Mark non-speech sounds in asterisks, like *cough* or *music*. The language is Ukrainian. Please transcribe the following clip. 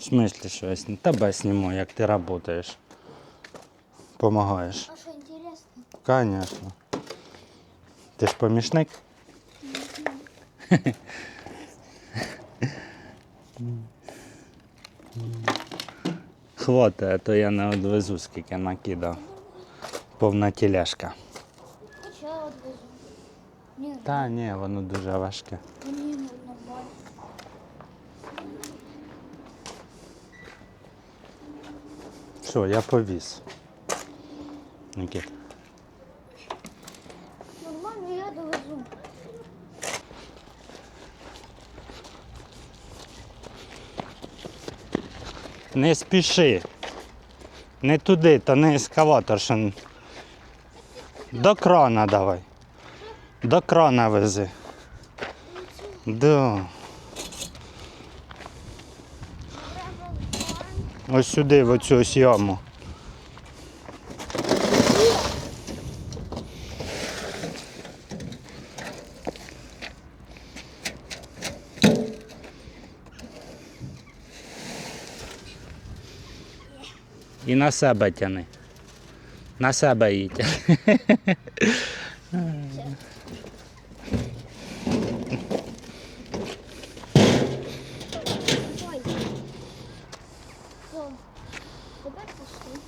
В смислі, що я сні- тебе зніму, як ти працюєш. Помагаєш. А что интересно? Конечно. Ти ж помічник? Хватає, а то я не одвезу, скільки накидав. Повна. Нет, Та ні, воно дуже важке. Що, я повіз. Нікіт. Нормально, я довезу. Не спіши. Не туди, то не ескаватор. Що... До крана давай. До крана вези. Да. Ось сюди, в оцю ось яму. І на себе тяни. На себе її тяни. *laughs* Тепер пішли.